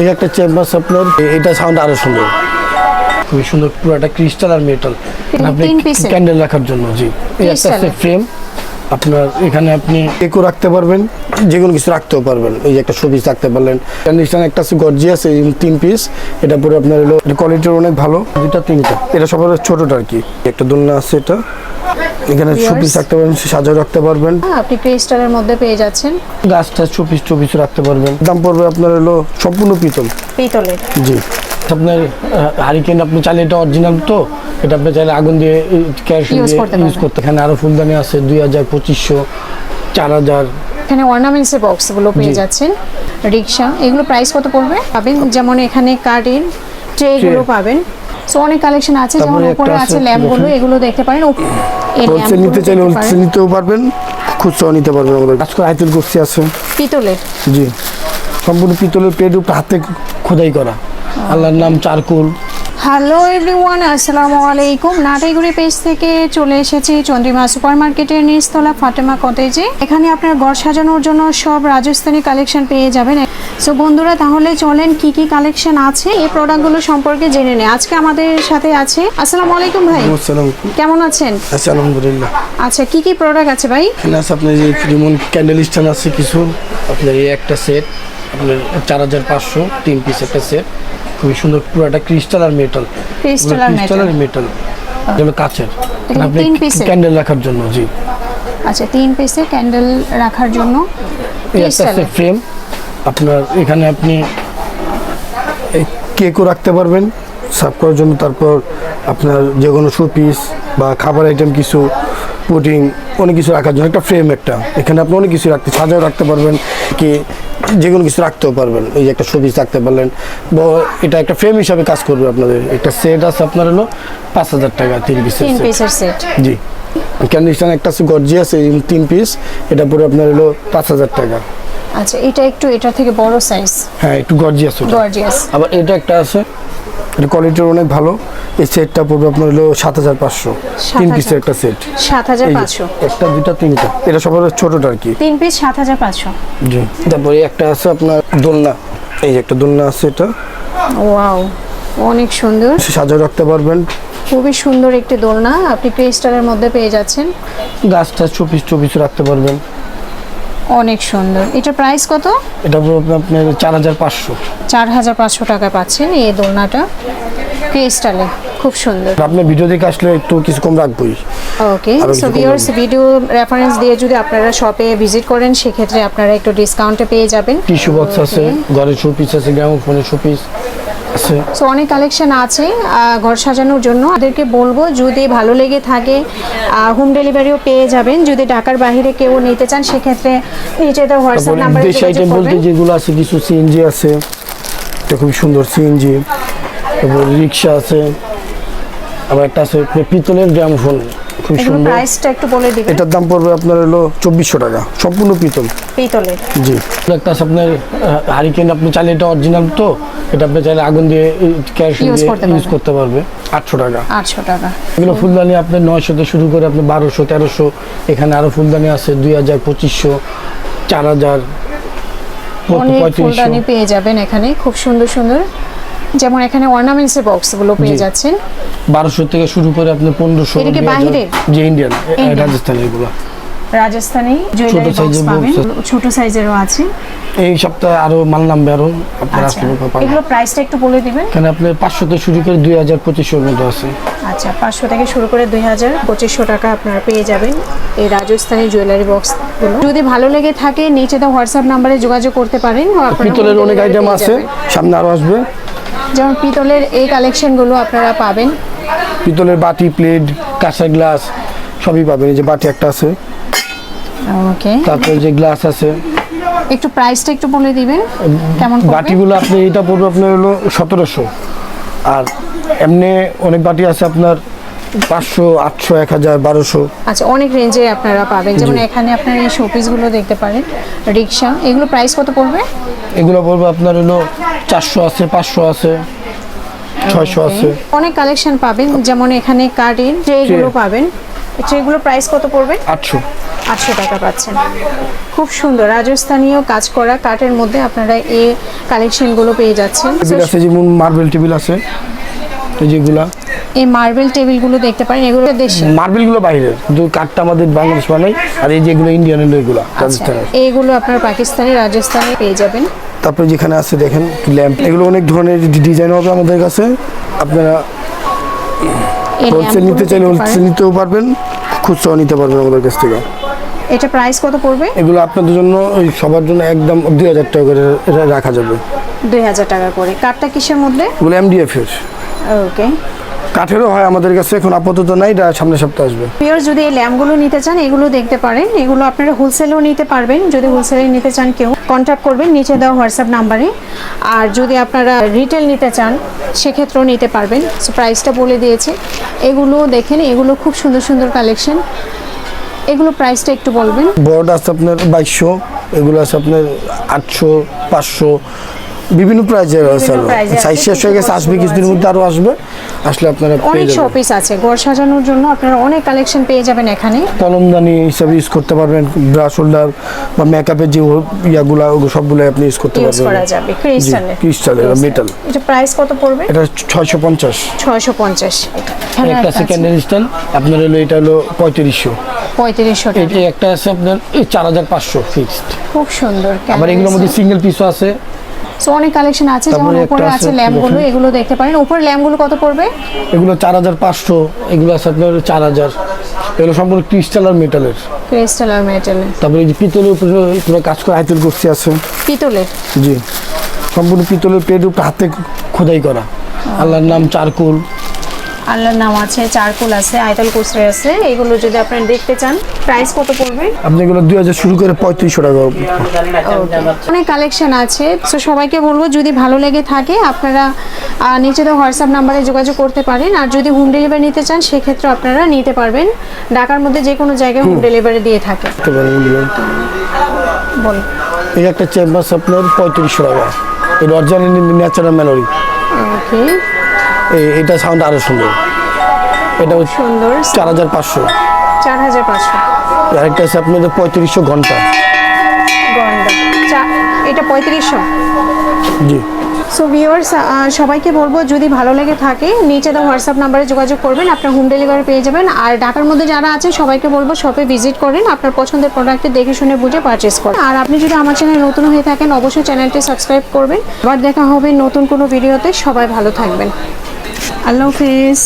এই একটা চেম্বার আপনার এটা সাউন্ড আরও সুন্দর। খুবই সুন্দর পুরো একটা ক্রিস্টাল আর মেটাল আপনি ক্যান্ডেল রাখার জন্য জি। এই একটা ফ্রেম আপনার এখানে আপনি একও রাখতে পারবেন যে কোনো কিছু রাখতেও পারবেন। এই যে একটা শোপিস রাখতে পারলেন। কন্ডিশন একটা আছে গর্জিয়াস এই তিন পিস এটা পুরো আপনার হলো কোয়ালিটির অনেক ভালো। দুটা তিনটা। এটা সবার ছোটটা আর কি। একটা দোলনা আছে এটা। এখানে? শোপিস রাখতে পারবেন সাজাও রাখতে পারবেন। হ্যাঁ, আপনি ক্রিস্টালের মধ্যে পেয়ে যাচ্ছেন। গাছটা চব্বিশ চব্বিশ রাখতে পারবেন। দাম পড়বে আপনার হলো সম্পূর্ণ পিতল। পিতলের। জি। আপনার হারিকেন আপনি চাইলে এটা অরিজিনাল তো এটা আপনি চাইলে আগুন দিয়ে ক্যাশ ইউজ করতে এখানে আরও ফুলদানি আছে দুই হাজার পঁচিশশো চার হাজার। এখানে অর্নামেন্টসের বক্সগুলো পেয়ে যাচ্ছেন রিক্সা এগুলো প্রাইস কত পড়বে? পাবেন? যেমন এখানে কার্টেন ট্রেগুলো Tray। পাবেন। সো অনেক কালেকশন আছে যেমন উপরে আছে ল্যাম্পগুলো এগুলো দেখতে পারেন। হোলসেল নিতে চাইলে হোলসেল নিতেও পারবেন খুচরাও নিতে পারবেন আমাদের কাজ করে আইতুল কুর্সি আছে। পিতলের? জি। সম্পূর্ণ পিতলের পেট উপরে হাতে খোদাই করা। আল্লাহর নাম চারকুল। হ্যালো এভরিওয়ান আসসালামু আলাইকুম নাটাইগুড়ি পেজ থেকে চলে এসেছি চন্দ্রিমা সুপার মার্কেটের নিচতলা ফাতেমা কটেজে এখানে আপনার ঘর সাজানোর জন্য সব রাজস্থানী কালেকশন পেয়ে যাবেন। সো বন্ধুরা তাহলে চলেন কি কি কালেকশন আছে? এই প্রোডাক্টগুলো সম্পর্কে জেনে নেই। আজকে আমাদের সাথে আছে আসসালামু আলাইকুম ভাই। আসসালাম। কেমন আছেন? আচ্ছা আলহামদুলিল্লাহ। আচ্ছা কি কি প্রোডাক্ট আছে ভাই? এখানে আছে আপনার যে ক্যান্ডেল স্ট্যান্ড আছে কিছু। আপনার এই একটা সেট আপনার চার হাজার পাঁচশো তিন পিস একটা সেট খুবই সুন্দর ক্রিস্টাল আর মেটাল ক্রিস্টাল আর মেটাল কাচের। আপনি ক্যান্ডেল রাখার জন্য জি। আচ্ছা তিন পিসে ক্যান্ডেল রাখার জন্য। ফ্রেম আপনার এখানে আপনি কেকও রাখতে পারবেন সার্ভ করার জন্য। তারপর আপনার যে কোনো শোপিস বা খাবার আইটেম কিছু পুডিং অনেক কিছু রাখার জন্য। একটা ফ্রেম একটা। এখানে আপনি অনেক কিছু রাখতে সাজাও রাখতে পারবেন। কি যে কোনো কিছু রাখতেও পারবেন। এই যে একটা শোপিস রাখতে পারলেন। বা এটা একটা ফ্রেম হিসাবে কাজ করবে আপনাদের। একটা সেট আছে আপনার হলো পাঁচ হাজার টাকা তিন পিসের তিন পিসের সেট জি। কন্ডিশন একটা আছে গর্জিয়াস এই তিন পিস এটা পুরো আপনার হলো পাঁচ হাজার টাকা। আচ্ছা এটা একটু এটা থেকে বড় সাইজ হ্যাঁ একটু গর্জিয়াস গর্জিয়াস আবার এটা একটা আছে। এটা কোয়ালিটির অনেক ভালো। এই সেটটা পড়বে আপনার হলো সাত হাজার পাঁচশো। তিন পিসের একটা সেট সাত হাজার পাঁচশো। একটা দুইটা তিনটা। এটা সবার ছোটটা আর কি। তিন পিস সাত হাজার পাঁচশো। জি। তারপরে একটা আছে আপনার দোলনা। এই যে একটা দোলনা আছে এটা। ওয়াও অনেক সুন্দর। সাজাও রাখতে পারবেন। খুবই সুন্দর একটি দোলনা। আপনি ক্রিস্টালের মধ্যে পেয়ে যাচ্ছেন। গাছটা চব্বিশ চব্বিশ রাখতে পারবেন। অনেক সুন্দর। এটা প্রাইস কত? এটা আপনার চার হাজার পাঁচশো। চার হাজার পাঁচশো টাকা পাচ্ছেন এই দোলনাটা। ক্রিস্টালে খুব সুন্দর। আপনার ভিডিও দেখে আসলে একটু কিছু কম রাখবোই okay so viewers video reference দিয়ে যদি আপনারা শপে ভিজিট করেন সেক্ষেত্রে আপনারা একটু ডিসকাউন্টে পেয়ে যাবেন। টিস্যু বক্স আছে ঘরের শোপিস আছে গ্রাম ফোনের শোপিস আছে। সো অনেক কালেকশন আছে ঘর সাজানোর জন্য। তাদেরকে বলব যদি ভালো লেগে থাকে হোম ডেলিভারিও পেয়ে যাবেন। যদি ঢাকার বাইরে কেউ নিতে চান সেক্ষেত্রে নিচে তো হোয়াটসঅ্যাপ নাম্বারে যোগাযোগ বলতে যেগুলো আছে কিছু সিএনজি আছে। খুবই সুন্দর সিএনজি তারপর রিক্সা আছে। আবার একটা আছে পিতলের গ্রামফোন খুব এগুলো সুন্দর। প্রাইসটা একটু বলে দিবেন। এটার দাম পড়বে আপনার হলো চব্বিশশো টাকা সম্পূর্ণ পিতল। পিতলের। জি। একটা আছে আপনার হারিকেন আপনি চাইলে এটা অরিজিনাল তো এটা আপনি চাইলে আগুন দিয়ে ক্যাশ Use দিয়ে করতে ইউজ করতে পারবে। আটশো টাকা। আটশো টাকা। এগুলো ফুলদানি আপনার নয়শোতে শুরু করে আপনি বারোশো তেরোশো এখানে আরও ফুলদানি আছে দুই হাজার পঁচিশশো চার হাজার অনেক ফুলদানি পেয়ে যাবেন এখানে খুব সুন্দর সুন্দর। যেমন এখানে অর্নামেন্টসের বক্সগুলো পেয়ে যাচ্ছেন। বারোশো থেকে শুরু করে আপনি পনেরোশো এটা কি বাহিরের? যে ইন্ডিয়ান? রাজস্থানের এগুলো। রাজস্থানি জুয়েলারি বক্স পাবেন। ছোট সাইজেরও আছে। এই সপ্তাহে আরও মাল নামবে আরও আপনার আচ্ছা। আসলে পাবেন এগুলো প্রাইসটা একটু বলে দিবেন। এখানে আপনার পাঁচশো থেকে শুরু করে দুই হাজার পঁচিশশোর মধ্যে আছে। আচ্ছা পাঁচশো থেকে শুরু করে দুই হাজার পঁচিশশো টাকা আপনারা পেয়ে যাবেন এই রাজস্থানি জুয়েলারি বক্স যদি ভালো লেগে থাকে নিচে তো হোয়াটসঅ্যাপ নাম্বারে যোগাযোগ করতে পারেন। পিতলের অনেক আইটেম আছে সামনে আরও আসবে। যেমন পিতলের এই কালেকশনগুলো আপনারা পাবেন। পিতলের বাটি প্লেট কাঁচা গ্লাস সবই পাবেন। এই যে বাটি একটা আছে। ওকে তারপর যে গ্লাস আছে। একটু প্রাইসটা একটু বলে দিবেন কেমন বাটিগুলো আপনি এটা পড়বে আপনার হলো সতেরোশো। আর এমনি অনেক বাটি আছে আপনার পাঁচশো আটশো এক হাজার বারোশো। আচ্ছা অনেক রেঞ্জে আপনারা পাবেন। যেমন এখানে আপনার এই শোপিসগুলো দেখতে পারেন রিক্সা এগুলো প্রাইস কত পড়বে? এগুলো পড়বে আপনার হলো চারশো আছে পাঁচশো আছে ছয়শো আছে। অনেক কালেকশন পাবেন যেমন এখানে কার্টেন ট্রেগুলো। পাবেন। আচ্ছা এগুলো প্রাইস কত পড়বে? আটশো। আটশো টাকা পাচ্ছেন। খুব সুন্দর রাজস্থানীয় কাজ করা কাঠের মধ্যে আপনারা এই কালেকশনগুলো পেয়ে যাচ্ছেন। টেবিল আছে যেমন মার্বেল টেবিল আছে। এই যেগুলা এই মার্বেল টেবিলগুলো দেখতে পারেন এগুলো দেশি। মার্বেলগুলো বাইরের কিন্তু কাঠটা আমাদের বাংলাদেশ বানাই আর এই যেগুলো ইন্ডিয়ান এগুলো আচ্ছা রাজস্থানের। এইগুলো আপনার পাকিস্তানি রাজস্থানে পেয়ে যাবেন। তারপরে যেখানে আছে দেখেন ল্যাম্প এগুলো অনেক ধরনের ডিজাইন হবে আমাদের কাছে। আপনারা হোলসেল নিতে চাইলে হোলসেল নিতেও পারবেন খুচরাও নিতে পারবেন আমাদের কাছ থেকে। এটা প্রাইস কত পড়বে? এগুলো আপনাদের জন্য ওই সবার জন্য একদম দুই হাজার টাকা করে রাখা যাবে। দুই হাজার টাকা করে। কাঠটা কিসের মধ্যে? এগুলো এমডিএফ এর। ওকে কাঠেরও হয় আমাদের কাছে এখন আপাতত নাই এটা সামনে সপ্তাহে আসবে। পিওর যদি এই ল্যাম্পগুলো নিতে চান এগুলো দেখতে পারেন। এগুলো আপনারা হোলসেলও নিতে পারবেন। যদি হোলসেলে নিতে চান কেউ কন্ট্যাক্ট করবেন নিচে দেওয়া হোয়াটসঅ্যাপ নাম্বারে আর যদি আপনারা রিটেল নিতে চান সেক্ষেত্রেও নিতে পারবেন। সো প্রাইসটা বলে দিয়েছে। এগুলো দেখেন এগুলো খুব সুন্দর সুন্দর কালেকশন এগুলো প্রাইসটা একটু বলবেন। বড় আছে আপনার বাইশশো এগুলো আছে আপনার আটশো পাঁচশো। বিভিন্ন প্রাইজের আছে সাইজ আছে, শেষ হয়ে গেছে আসবে কিছুদিনের মধ্যে আরও আসবে। আসলে আপনারা পেয়ে অনেক শপিস আছে ঘর সাজানোর জন্য আপনারা অনেক কালেকশন পেয়ে যাবেন এখানে। কলমদানি হিসাবে ইউজ করতে পারবেন ব্রাশ হোল্ডার বা মেকআপের যে ইয়াগুলা ওগুলো সবগুলো আপনি ইউজ করতে ইউজ করা পারবেন যাবে ক্রিস্টালের ক্রিস্টালের মেটাল এটা প্রাইস কত পড়বে? এটা ছয়শো পঞ্চাশ। ছয়শো পঞ্চাশ। একটা আছে। ক্যান্ডেল স্ট্যান্ড আপনার হলো এটা হলো পঁয়ত্রিশশো। পঁয়ত্রিশশো টাকা। এটা একটা আছে আপনার চার হাজার পাঁচশো ফিক্সড খুব সুন্দর আবার এগুলোর মধ্যে সিঙ্গেল পিসও আছে। সো অনেক কালেকশন আছে যেমন উপরে আছে ল্যাম্পগুলো এগুলো দেখতে পারেন। উপরে ল্যাম্পগুলো কত পড়বে? এগুলো চার হাজার পাঁচশো এগুলো আছে আপনার চার হাজার। এগুলো সম্পূর্ণ ক্রিস্টাল আর মেটালের ক্রিস্টাল আর মেটালের তারপরে এই যে পিতলের উপরে পুরো কাজ করে আইতেল করছি আছে। পিতলের? জি। সম্পূর্ণ পিতলের পেট উপরে হাতে খোদাই করা। আল্লাহর নাম চারকোল। আল্লাহর নাম আছে চারকোল আছে আয়তাল কুসরে আছে। এগুলো যদি আপনারা দেখতে চান প্রাইস কত পড়বে? আপনি এগুলো দুই হাজার শুরু করে পঁয়ত্রিশশো টাকা অনেক কালেকশন আছে তো সবাইকে বলব যদি ভালো লেগে থাকে আপনারা নিচে তো হোয়াটসঅ্যাপ নাম্বারে যোগাযোগ করতে পারেন। আর যদি হোম ডেলিভারি নিতে চান সেক্ষেত্রে আপনারা নিতে পারবেন। ঢাকার মধ্যে যে কোনো জায়গায় হোম। ডেলিভারি দিয়ে থাকে। এগুলো এই একটা চেম্বার আপনার পঁয়ত্রিশশো টাকা। এটা অরিজিনাল ন্যাচারাল মেলোরি ওকে এটা সাউন্ড আরও সুন্দর। এটা হচ্ছে সুন্দর চার হাজার পাঁচশো। চার হাজার পাঁচশো। আরেকটা আছে আপনাদের পঁয়ত্রিশশো ঘণ্টা। এটা পঁয়ত্রিশশো? জি। সো ভিউয়ার্স সবাইকে বলব যদি ভালো লেগে থাকে নিচে তো হোয়াটসঅ্যাপ নাম্বারে যোগাযোগ করবেন আপনার হোম ডেলিভারি পেয়ে যাবেন। আর ঢাকার মধ্যে যারা আছেন সবাইকে বলব শপে ভিজিট করেন আপনার পছন্দের প্রোডাক্টটি দেখে শুনে বুঝে পারচেস করেন। আর আপনি যদি আমার চ্যানেল নতুন হয়ে থাকেন অবশ্যই চ্যানেলটি সাবস্ক্রাইব করবেন। আবার দেখা হবে নতুন কোনো ভিডিওতে সবাই ভালো থাকবেন। আল্লাহ হাফিজ